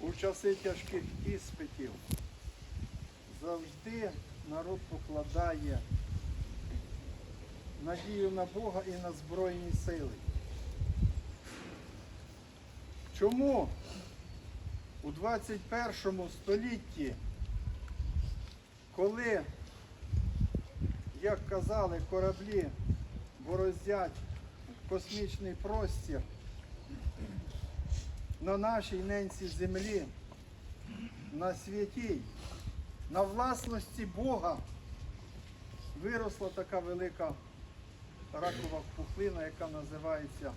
у часи тяжких іспитів завжди народ покладає надію на Бога і на Збройні сили. Чому у 21 столітті, коли, як казали, кораблі бороздять космічний простір, на нашій ненці землі, на святій, на власності Бога виросла така велика ракова пухлина, яка називається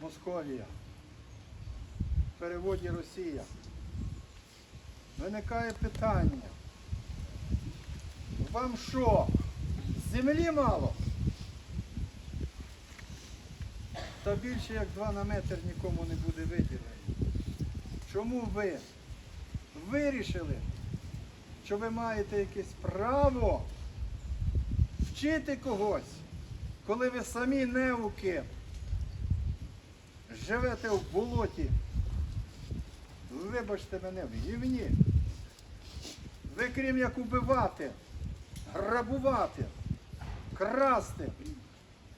Московія. В переводі Росія. Виникає питання. Вам що? Землі мало? Та більше як 2 на метр нікому не буде виділено. Чому ви вирішили, що ви маєте якесь право вчити когось, коли ви самі неуки живете в болоті, вибачте мене, в гівні. Ви крім як убивати, грабувати, красти,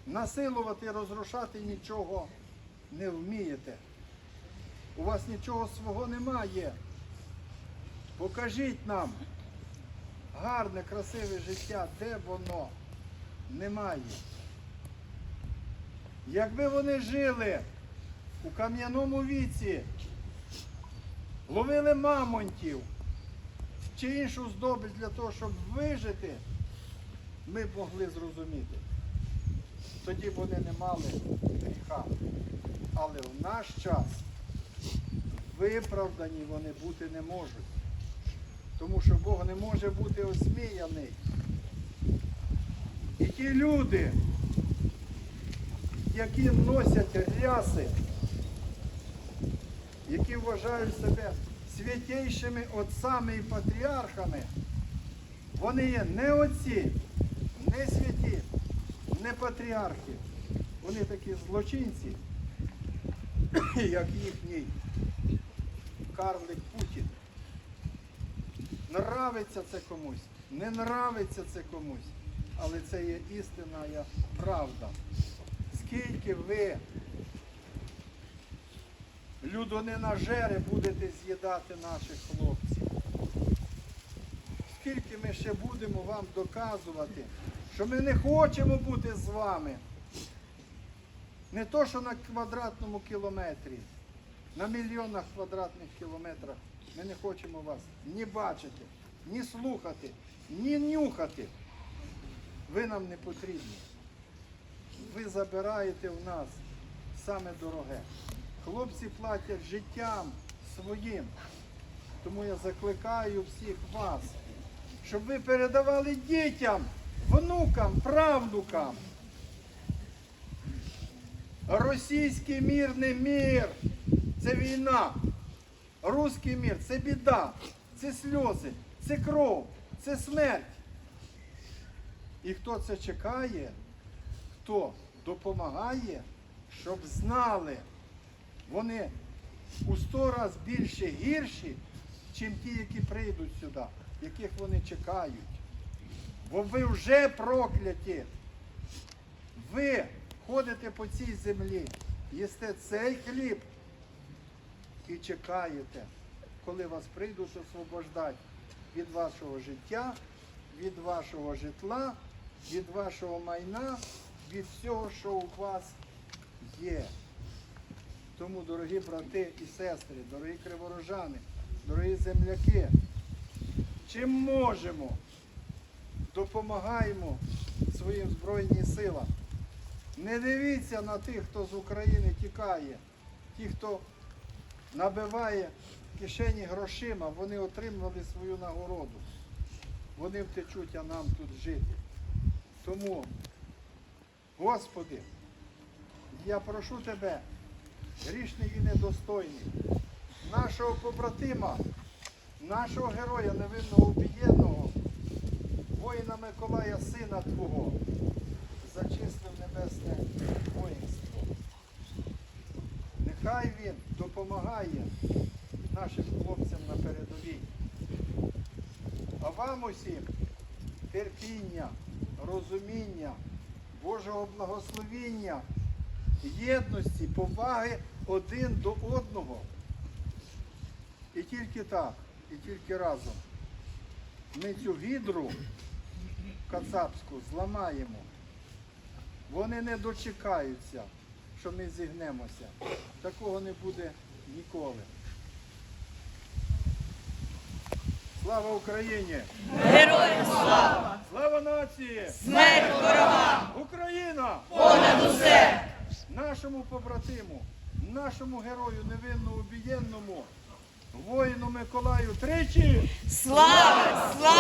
насилувати, розрушати нічого не вмієте. У вас нічого свого немає. Покажіть нам гарне, красиве життя, де воно немає. Якби вони жили у кам'яному віці, ловили мамонтів чи іншу здобич для того, щоб вижити, ми б могли зрозуміти. Тоді вони не мали гріха. Але в наш час виправдані вони бути не можуть. Тому що Бог не може бути осміяний. І ті люди, які носять ряси, які вважають себе святейшими отцями і патріархами, вони є не отці, не святі, не патріархи. Вони такі злочинці, як їхній карлик Путін. Нравиться це комусь, не нравиться це комусь, але це є істина, є правда. Скільки ви людоненажери будете з'їдати наших хлопців? Скільки ми ще будемо вам доказувати, що ми не хочемо бути з вами? Не то, що на квадратному кілометрі, на мільйонах квадратних кілометрах ми не хочемо вас ні бачити, ні слухати, ні нюхати. Ви нам не потрібні. Ви забираєте в нас саме дороге. Хлопці платять життям своїм. Тому я закликаю всіх вас, щоб ви передавали дітям, внукам, правнукам. Російський мір не мір, це війна. Руський мір це біда, це сльози, це кров, це смерть. І хто це чекає, хто допомагає, щоб знали, вони у сто раз більше гірші, чим ті, які прийдуть сюди, яких вони чекають. Бо ви вже прокляті. Ви ходите по цій землі, їсте цей хліб і чекаєте, коли вас прийдуть освобождати від вашого життя, від вашого житла, від вашого майна, від всього, що у вас є. Тому, дорогі брати і сестри, дорогі криворожани, дорогі земляки, чим можемо, допомагаємо своїм Збройним силам. Не дивіться на тих, хто з України тікає, ті, хто набиває кишені грошима, вони отримали свою нагороду. Вони втечуть, а нам тут жити. Тому, Господи, я прошу Тебе, грішний і недостойний, нашого побратима, нашого героя невинного убієнного, воїна Миколая, сина Твого, зачислив небесне воїнство. Нехай він допомагає нашим хлопцям на передовій. А вам усім терпіння, розуміння, Божого благословіння, єдності, поваги один до одного. І тільки так, і тільки разом ми цю гідру кацапську зламаємо. Вони не дочекаються, що ми зігнемося. Такого не буде ніколи. Слава Україні! Героям слава! Слава нації! Смерть ворогам! Україна! Понад усе! Нашому побратиму, нашому герою невинно убієнному, воїну Миколаю тричі! Слава! Слава!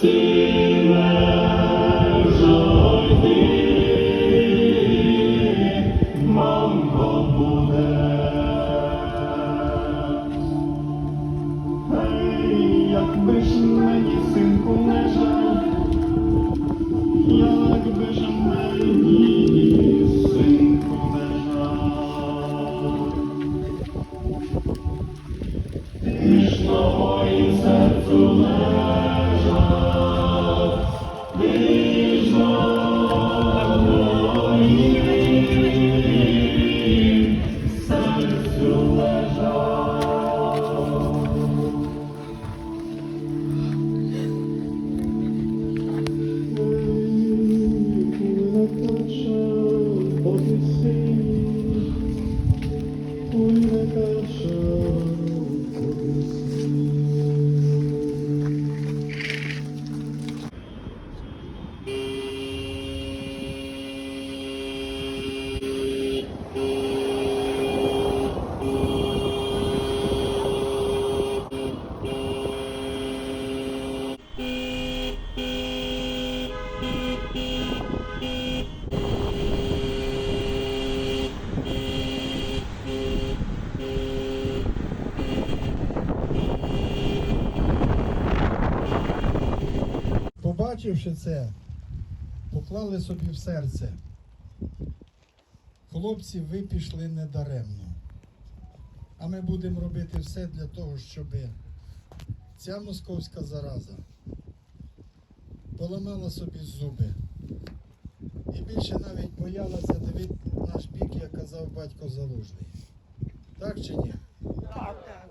see. see, only the Побачивши це, поклали собі в серце. Хлопці, ви пішли недаремно. А ми будемо робити все для того, щоб ця московська зараза поламала собі зуби. І більше навіть боялася дивити наш бік, як казав батько Залужний. Так чи ні?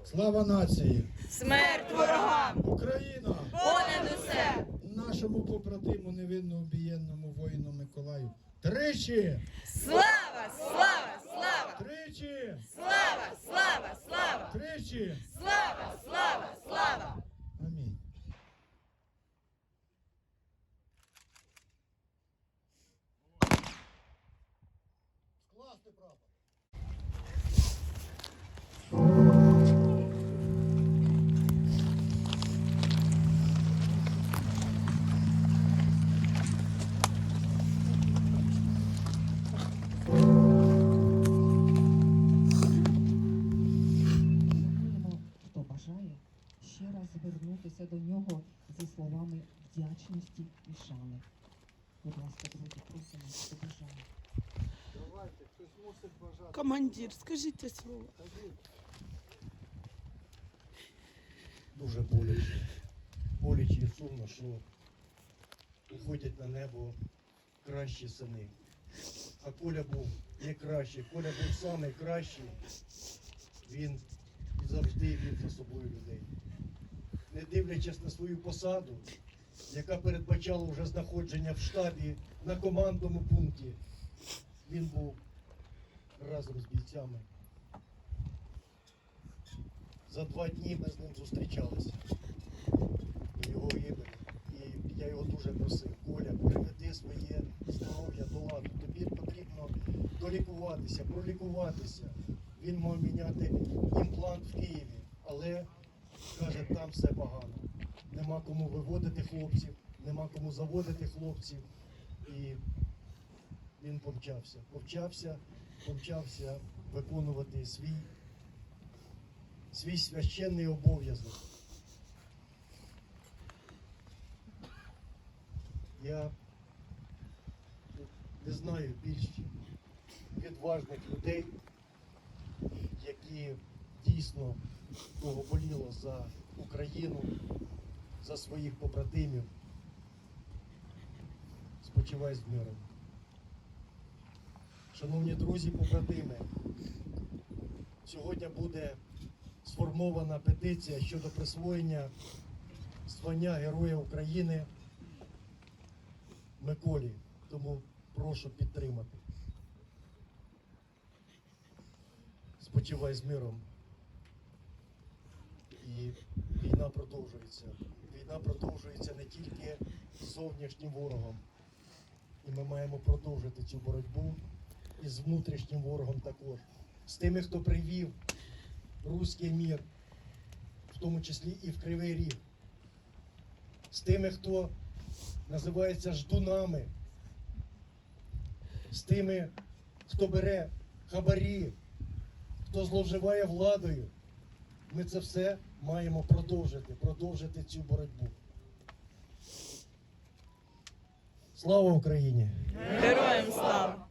Слава нації! Смерть ворогам! Україна! Понад усе! нашому побратиму невинно обієнному воїну Миколаю. Тричі! Слава! Слава! Слава! Тричі! Слава! Слава! Слава! Тричі! Слава! Слава! Слава! Скажіть те слово. Дуже боляче. Боляче і сумно, що уходять на небо кращі сини. А Коля був не кращий. Коля був самий кращий. Він завжди вів за собою людей. Не дивлячись на свою посаду, яка передбачала вже знаходження в штабі на командному пункті, він був разом з бійцями. За два дні ми з ним зустрічалися його гибелі. І я його дуже просив, Коля, приведи своє здоров'я до ладу. Тобі потрібно долікуватися, пролікуватися. Він мав міняти імплант в Києві, але каже, там все погано. Нема кому виводити хлопців, нема кому заводити хлопців. І він помчався. Помчався, помчався виконувати свій свій священний обов'язок. Я не знаю більш відважних людей, які дійсно того боліло за Україну, за своїх побратимів. Спочивай з миром. Шановні друзі, побратими, сьогодні буде сформована петиція щодо присвоєння звання Героя України Миколі. Тому прошу підтримати. Спочивай з миром. І війна продовжується. Війна продовжується не тільки зовнішнім ворогом. І ми маємо продовжити цю боротьбу і з внутрішнім ворогом також. З тими, хто привів руський мір, в тому числі і в Кривий Ріг, з тими, хто називається ждунами, з тими, хто бере хабарі, хто зловживає владою. Ми це все маємо продовжити, продовжити цю боротьбу. Слава Україні! Героям слава!